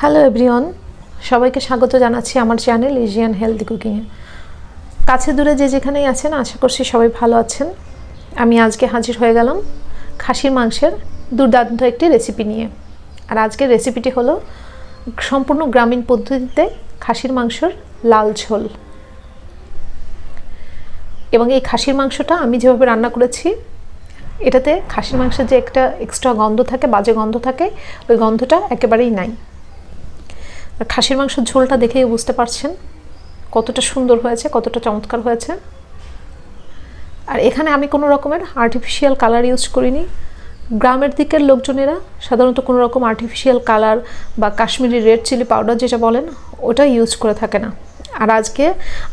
Hello everyone সবাইকে স্বাগত জানাচ্ছি আমার চ্যানেল এশিয়ান হেলদি কুকিংয়ে কাছে দূরে যে যেখানেই আছেন, আশা করছি সবাই ভালো আছেন। আমি আজকে হাজির হয়ে গেলাম খাসির মাংসের দুর্দান্ত একটি রেসিপি নিয়ে। আর আজকের রেসিপিটি হলো সম্পূর্ণ গ্রামীণ পদ্ধতিতে খাসির মাংসর লাল ঝোল। এবং এই খাসির মাংসটা আমি যেভাবে রান্না করেছি, এটাতে খাসির মাংসের যে একটা এক্সট্রা গন্ধ থাকে, বাজে গন্ধ থাকে, ওই গন্ধটা একেবারেই নাই। খাসির মাংসের ঝোলটা দেখেই বুঝতে পারছেন কতটা সুন্দর হয়েছে, কতটা চমৎকার হয়েছে। আর এখানে আমি কোনো রকমের আর্টিফিশিয়াল কালার ইউজ করিনি। গ্রামের দিকের লোকজনেরা সাধারণত কোনো রকম আর্টিফিশিয়াল কালার বা কাশ্মীরি রেড চিলি পাউডার যেটা বলেন, ওটা ইউজ করে থাকে না। আর আজকে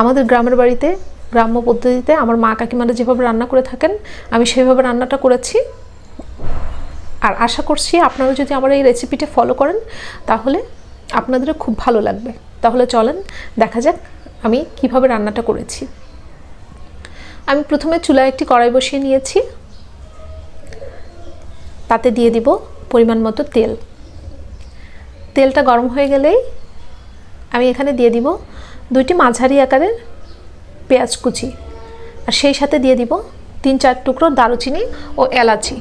আমাদের গ্রামের বাড়িতে, গ্রাম্য পদ্ধতিতে আমার মা কাকিমারা যেভাবে রান্না করে থাকেন, আমি সেভাবে রান্নাটা করেছি। আর আশা করছি আপনারা যদি আমার এই রেসিপিটা ফলো করেন, তাহলে আপনাদেরও খুব ভালো লাগবে। তাহলে চলেন, দেখা যাক আমি কীভাবে রান্নাটা করেছি। আমি প্রথমে চুলায় একটি কড়াই বসিয়ে নিয়েছি। তাতে দিয়ে দিব পরিমাণ মতো তেল। তেলটা গরম হয়ে গেলেই আমি এখানে দিয়ে দিব দুইটি মাঝারি আকারের পেঁয়াজ কুচি। আর সেই সাথে দিয়ে দিব তিন চার টুকরো দারুচিনি ও এলাচি।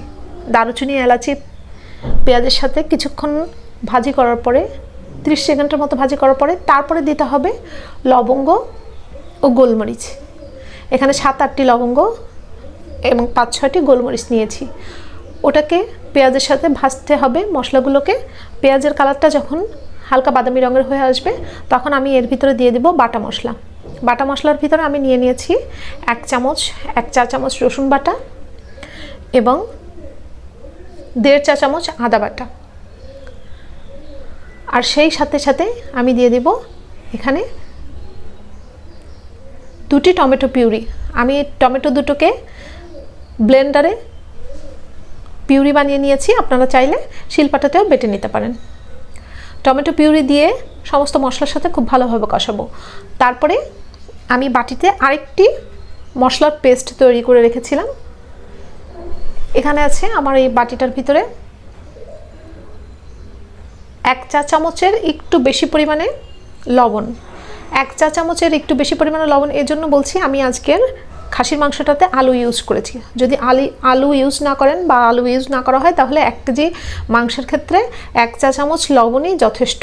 দারুচিনি, এলাচি পেঁয়াজের সাথে কিছুক্ষণ ভাজি করার পরে ত্রিশ সেকেন্ডের মতো ভাজি করার পরে তারপরে দিতে হবে লবঙ্গ ও গোলমরিচ। এখানে সাত, আটটি লবঙ্গ এবং পাঁচ, ছয়টি গোলমরিচ নিয়েছি। ওটাকে পেঁয়াজের সাথে ভাজতে হবে মশলাগুলোকে। পেঁয়াজের কালারটা যখন হালকা বাদামি রঙের হয়ে আসবে, তখন আমি এর ভিতরে দিয়ে দেবো বাটা মশলা। বাটা মশলার ভিতরে আমি নিয়ে নিয়েছি এক চামচ, এক চা চামচ রসুন বাটা এবং দেড় চা চামচ আদা বাটা। আর সেই সাথে সাথে আমি দিয়ে দেব এখানে দুটি টমেটো পিউরি। আমি টমেটো দুটোকে ব্লেন্ডারে পিউরি বানিয়ে নিয়েছি। আপনারা চাইলে শিলপাটাতেও বেটে নিতে পারেন। টমেটো পিউরি দিয়ে সমস্ত মশলার সাথে খুব ভালোভাবে কষাবো। তারপরে আমি বাটিতে আরেকটি মশলার পেস্ট তৈরি করে রেখেছিলাম। এখানে আছে আমার এই বাটিটার ভিতরে এক চা চামচের একটু বেশি পরিমাণে লবণ। এক চা চামচের একটু বেশি পরিমাণে লবণ এই জন্য বলছি আমি আজকের খাসির মাংসটাতে আলু ইউজ করেছি। যদি আলি, আলু ইউজ না করেন বা আলু ইউজ না করা হয়, তাহলে এক কেজি মাংসের ক্ষেত্রে এক চা চামচ লবণই যথেষ্ট।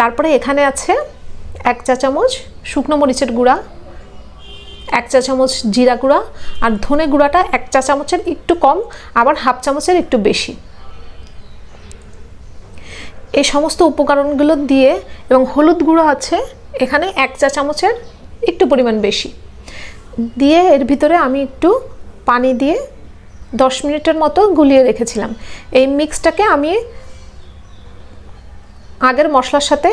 তারপরে এখানে আছে এক চা চামচ শুকনো মরিচের গুঁড়া, এক চা চামচ জিরা গুঁড়া, আর ধনে গুঁড়াটা এক চা চামচের একটু কম, আবার হাফ চামচের একটু বেশি। এই সমস্ত উপকরণগুলো দিয়ে এবং হলুদ গুঁড়ো আছে, এখানে এক চা চামচের একটু পরিমাণ বেশি। দিয়ে এর ভিতরে আমি একটু পানি দিয়ে দশ মিনিটের মতো গুলিয়ে রেখেছিলাম। এই মিক্সটাকে আমি আগের মশলার সাথে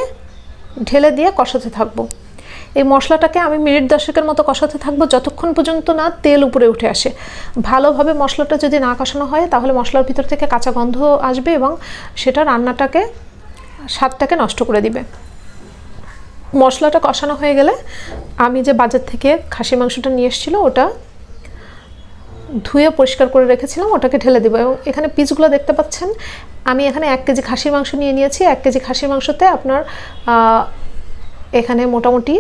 ঢেলে দিয়ে কষাতে থাকব। এই মশলাটাকে আমি মিনিট দশেকের মতো কষাতে থাকব যতক্ষণ পর্যন্ত না তেল উপরে উঠে আসে। ভালোভাবে মশলাটা যদি না কষানো হয়, তাহলে মশলার ভিতর থেকে কাঁচা গন্ধ আসবে এবং সেটা রান্নাটাকে স্বাদটাকে নষ্ট করে দিবে। মশলাটা কষানো হয়ে গেলে আমি যে বাজার থেকে খাসি মাংসটা নিয়ে এসেছিল, ওটা ধুয়ে পরিষ্কার করে রেখেছিলাম, ওটাকে ঢেলে দেবো এবং এখানে পিসগুলো দেখতে পাচ্ছেন। আমি এখানে এক কেজি খাসির মাংস নিয়ে নিয়েছি, এক কেজি খাসির মাংসতে আপনার এখানে মোটামুটি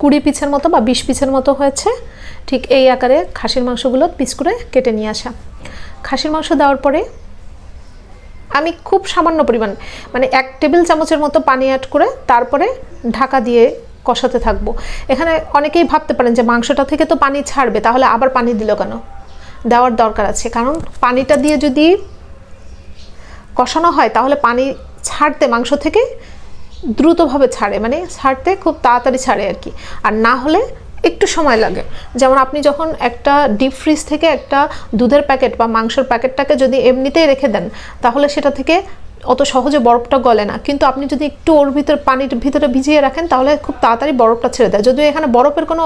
কুড়ি পিসের মতো বা বিশ পিসের মতো হয়েছে। ঠিক এই আকারে খাসির মাংসগুলো পিস করে কেটে নিয়ে আসা। খাসির মাংস দেওয়ার পরে আমি খুব সামান্য পরিমাণ মানে এক টেবিল চামচের মতো পানি অ্যাড করে তারপরে ঢাকা দিয়ে কষাতে থাকব। এখানে অনেকেই ভাবতে পারেন যে মাংসটা থেকে তো পানি ছাড়বে, তাহলে আবার পানি দিল কেন? দেওয়ার দরকার আছে, কারণ পানিটা দিয়ে যদি কষানো হয়, তাহলে পানি ছাড়তে মাংস থেকে দ্রুতভাবে ছাড়ে মানে ছাড়তে খুব তাড়াতাড়ি ছাড়ে আর কি। আর না হলে একটু সময় লাগে। যেমন আপনি যখন একটা ডিপ ফ্রিজ থেকে একটা দুধের প্যাকেট বা মাংসের প্যাকেটটাকে যদি এমনিতেই রেখে দেন, তাহলে সেটা থেকে অত সহজে বরফটা গলে না। কিন্তু আপনি যদি একটু ওর ভিতরে পানির ভিতরে ভিজিয়ে রাখেন, তাহলে খুব তাড়াতাড়ি বরফটা ছেড়ে দেয়। যদিও এখানে বরফের কোনো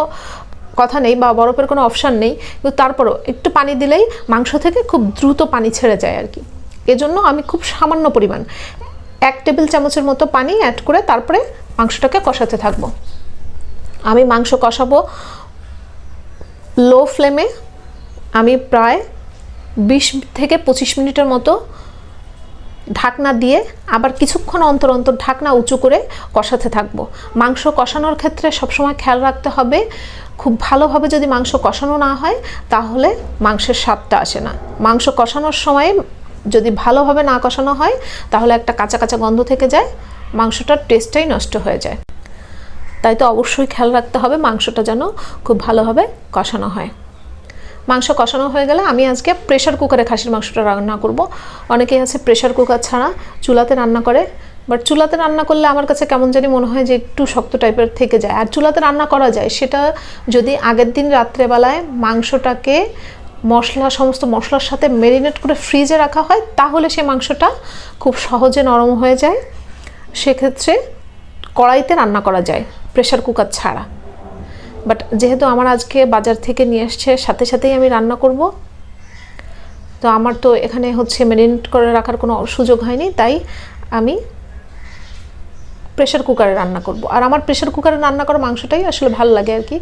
কথা নেই বা বরফের কোনো অপশান নেই, কিন্তু তারপরও একটু পানি দিলেই মাংস থেকে খুব দ্রুত পানি ছেড়ে যায় আর কি। এজন্য আমি খুব সামান্য পরিমাণ এক টেবিল চামচের মতো পানি অ্যাড করে তারপরে মাংসটাকে কষাতে থাকব। আমি মাংস কষাবো। লো ফ্লেমে আমি প্রায় বিশ থেকে পঁচিশ মিনিটের মতো ঢাকনা দিয়ে আবার কিছুক্ষণ অন্তর অন্তর ঢাকনা উঁচু করে কষাতে থাকব। মাংস কষানোর ক্ষেত্রে সবসময় খেয়াল রাখতে হবে, খুব ভালোভাবে যদি মাংস কষানো না হয়, তাহলে মাংসের স্বাদটা আসে না। মাংস কষানোর সময় যদি ভালোভাবে না কষানো হয়, তাহলে একটা কাঁচা কাঁচা গন্ধ থেকে যায়, মাংসটার টেস্টটাই নষ্ট হয়ে যায়। তাই তো অবশ্যই খেয়াল রাখতে হবে মাংসটা যেন খুব ভালোভাবে কষানো হয়। মাংস কষানো হয়ে গেলে আমি আজকে প্রেশার কুকারে খাসির মাংসটা রান্না করব। অনেকেই আছে প্রেশার কুকার ছাড়া চুলাতে রান্না করে বাট চুলাতে রান্না করলে আমার কাছে কেমন জানি মনে হয় যে একটু শক্ত টাইপের থেকে যায়। আর চুলাতে রান্না করা যায়, সেটা যদি আগের দিন রাত্রেবেলায় মাংসটাকে মশলা, সমস্ত মশলার সাথে মেরিনেট করে ফ্রিজে রাখা হয়, তাহলে সে মাংসটা খুব সহজে নরম হয়ে যায়। সেক্ষেত্রে কড়াইতে রান্না করা যায়। প্রেশার কুকার ছাড়া। বাট যেহেতু আমার আজকে বাজার থেকে নিয়ে এসছে, সাথে সাথেই আমি রান্না করব। তো আমার তো এখানে হচ্ছে মেরিনেট করে রাখার কোনো সুযোগ হয়নি, তাই আমি প্রেশার কুকারে রান্না করব। আর আমার প্রেশার কুকারে রান্না করা মাংসটাই আসলে ভালো লাগে আর কি।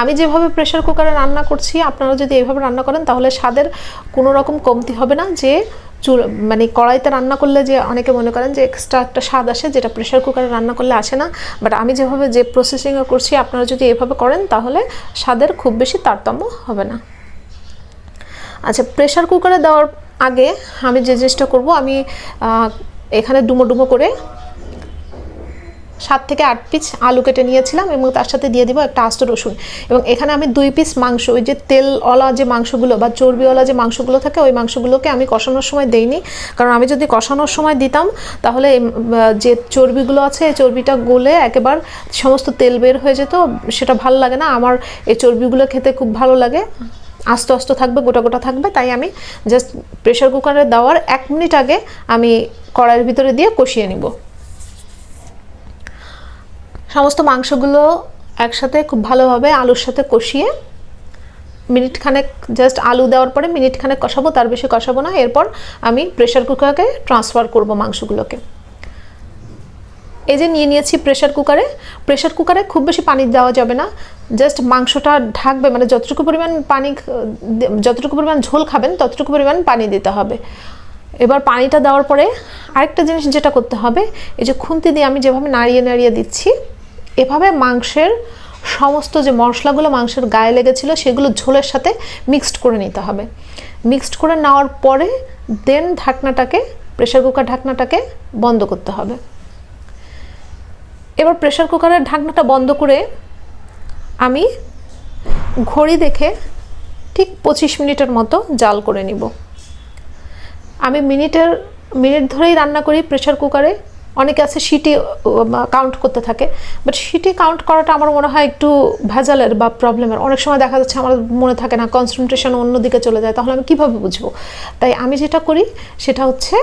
আমি যেভাবে প্রেশার কুকারে রান্না করছি, আপনারা যদি এইভাবে রান্না করেন, তাহলে স্বাদের কোনো রকম কমতি হবে না যে চুল মানে কড়াইতে রান্না করলে যে অনেকে মনে করেন যে এক্সট্রা একটা স্বাদ আসে, যেটা প্রেশার কুকারে রান্না করলে আসে না। বাট আমি যেভাবে যে প্রসেসিংয়ে করছি, আপনারা যদি এভাবে করেন, তাহলে স্বাদের খুব বেশি তারতম্য হবে না। আচ্ছা প্রেশার কুকারে দেওয়ার আগে আমি যে জিনিসটা করব, আমি এখানে ডুমো ডুমো করে সাত থেকে আট পিস আলু কেটে নিয়েছিলাম এবং তার সাথে দিয়ে দিব একটা আস্ত রসুন। এবং এখানে আমি দুই পিস মাংস, ওই যে তেলওয়ালা যে মাংসগুলো বা চর্বিওয়ালা যে মাংসগুলো থাকে, ওই মাংসগুলোকে আমি কষানোর সময় দেইনি। কারণ আমি যদি কষানোর সময় দিতাম, তাহলে যে চর্বিগুলো আছে, এই চর্বিটা গলে একেবার সমস্ত তেল বের হয়ে যেত, সেটা ভালো লাগে না। আমার এই চর্বিগুলো খেতে খুব ভালো লাগে। আস্তে আস্তে থাকবে, গোটা গোটা থাকবে, তাই আমি জাস্ট প্রেশার কুকারে দেওয়ার এক মিনিট আগে আমি কড়াইয়ের ভিতরে দিয়ে কষিয়ে নিব। সমস্ত মাংসগুলো একসাথে খুব ভালোভাবে আলুর সাথে কষিয়ে মিনিট খানেক জাস্ট আলু দেওয়ার পরে মিনিট খানেক কষাবো, তার বেশি কষাবো না। এরপর আমি প্রেশার কুকারকে ট্রান্সফার করব মাংসগুলোকে। এই যে নিয়ে নিয়েছি প্রেশার কুকারে প্রেশার কুকারে খুব বেশি পানি দেওয়া যাবে না। জাস্ট মাংসটা ঢাকবে মানে যতটুকু পরিমাণ পানি, যতটুকু পরিমাণ ঝোল খাবেন, ততটুকু পরিমাণ পানি দিতে হবে। এবার পানিটা দেওয়ার পরে আরেকটা জিনিস যেটা করতে হবে, এই যে খুন্তি দিয়ে আমি যেভাবে নাড়িয়ে নাড়িয়ে দিচ্ছি এভাবে মাংসের সমস্ত যে মশলাগুলো মাংসের গায়ে লেগেছিল, সেগুলো ঝোলের সাথে মিক্সড করে নিতে হবে। মিক্সড করে নেওয়ার পরে দেন ঢাকনাটাকে প্রেশার কুকার ঢাকনাটাকে বন্ধ করতে হবে। এবার প্রেশার কুকারের ঢাকনাটা বন্ধ করে আমি ঘড়ি দেখে ঠিক পঁচিশ মিনিটের মতো জাল করে নিব। আমি মিনিটের, মিনিট ধরেই রান্না করি প্রেশার কুকারে অনেকে আছে সিটি কাউন্ট করতে থাকে বাট সিটি কাউন্ট করাটা আমার মনে হয় একটু ভেজালের বা প্রবলেমের অনেক সময় দেখা যাচ্ছে আমার মনে থাকে না কনসেন্ট্রেশন অন্যদিকে চলে যায়, তাহলে আমি কীভাবে বুঝব? তাই আমি যেটা করি, সেটা হচ্ছে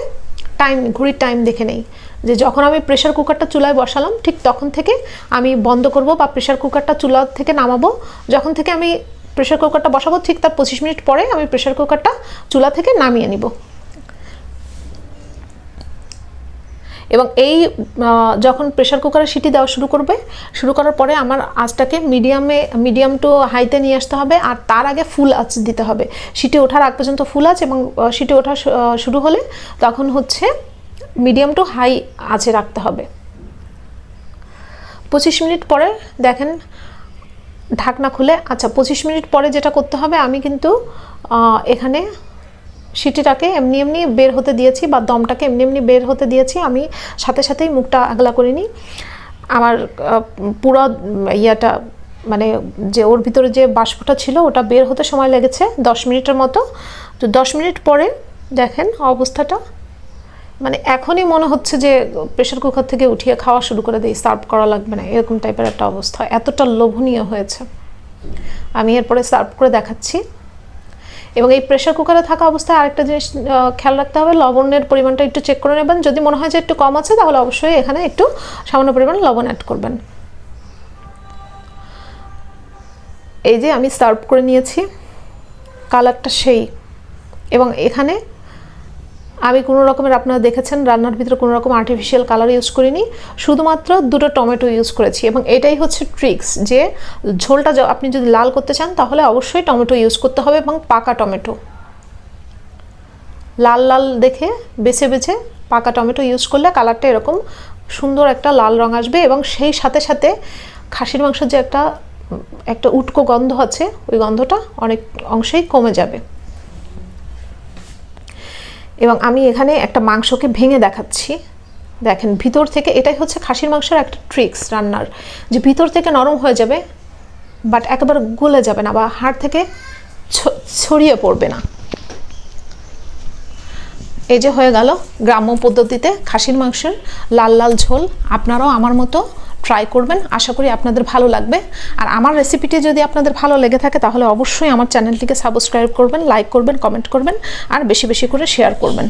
টাইম ঘড়ির টাইম দেখে নেই। যে যখন আমি প্রেশার কুকারটা চুলায় বসালাম, ঠিক তখন থেকে আমি বন্ধ করব বা প্রেশার কুকারটা চুলা থেকে নামাবো। যখন থেকে আমি প্রেশার কুকারটা বসাবো, ঠিক তার পঁচিশ মিনিট পরে আমি প্রেশার কুকারটা চুলা থেকে নামিয়ে নিব। এবং এই যখন প্রেশার কুকারে সিটি দেওয়া শুরু করবে, শুরু করার পরে আমার আঁচটাকে মিডিয়ামে মিডিয়াম টু হাইতে নিয়ে আসতে হবে আর তার আগে ফুল আঁচ দিতে হবে। সিটি ওঠার আগ পর্যন্ত ফুল আঁচ এবং সিটি ওঠা শুরু হলে তখন হচ্ছে মিডিয়াম টু হাই আঁচে রাখতে হবে। পঁচিশ মিনিট পরে দেখেন ঢাকনা খুলে আচ্ছা পঁচিশ মিনিট পরে যেটা করতে হবে আমি কিন্তু এখানে সিটিটাকে এমনি এমনি বের হতে দিয়েছি বা দমটাকে এমনি এমনি বের হতে দিয়েছি। আমি সাথে সাথেই মুখটা আগলা করিনি আমার পুরো ইয়েটা মানে যে ওর ভিতরে যে বাষ্পটা ছিল, ওটা বের হতে সময় লেগেছে দশ মিনিটের মতো। তো দশ মিনিট পরে দেখেন অবস্থাটা। মানে এখনই মনে হচ্ছে যে প্রেশার কুকার থেকে উঠিয়ে খাওয়া শুরু করে দিই, সার্ভ করা লাগবে না এরকম টাইপের একটা অবস্থা। এতটা লোভনীয় হয়েছে। আমি এরপরে সার্ভ করে দেখাচ্ছি। এবং এই প্রেশার কুকারে থাকা অবস্থায় আরেকটা জিনিস খেয়াল রাখতে হবে, লবণের পরিমাণটা একটু চেক করে নেবেন। যদি মনে হয় যে একটু কম আছে, তাহলে অবশ্যই এখানে একটু সামান্য পরিমাণ লবণ অ্যাড করবেন। এই যে আমি সার্ভ করে নিয়েছি কালারটা সেই। এবং এখানে আমি কোনো রকমের, আপনারা দেখেছেন, রান্নার ভিতরে কোনো রকম আর্টিফিশিয়াল কালার ইউজ করিনি। শুধুমাত্র দুটো টমেটো ইউজ করেছি এবং এটাই হচ্ছে ট্রিক্স যে ঝোলটা আপনি যদি লাল করতে চান তাহলে অবশ্যই টমেটো ইউজ করতে হবে এবং পাকা টমেটো লাল লাল দেখে, বেছে বেছে পাকা টমেটো ইউজ করলে কালারটা এরকম সুন্দর একটা লাল রং আসবে এবং সেই সাথে সাথে খাসির মাংসের যে একটা একটা উটকো গন্ধ আছে, ওই গন্ধটা অনেক অংশেই কমে যাবে। এবং আমি এখানে একটা মাংসকে ভেঙে দেখাচ্ছি। দেখেন, ভিতর থেকে এটাই হচ্ছে খাসির মাংসের একটা ট্রিক্স রান্নার। যে ভিতর থেকে নরম হয়ে যাবে বাট একেবারে গলে যাবে না বা হাড় থেকে ছড়িয়ে পড়বে না। এই যে হয়ে গেল গ্রাম্য পদ্ধতিতে খাসির মাংসের লাল লাল ঝোল। আপনারাও আমার মতো ট্রাই করবেন। আশা করি আপনাদের ভালো লাগবে। আর আমার রেসিপিটি যদি আপনাদের ভালো লেগে থাকে, তাহলে অবশ্যই আমার চ্যানেলটিকে সাবস্ক্রাইব করবেন লাইক করবেন কমেন্ট করবেন, আর বেশি বেশি করে শেয়ার করবেন।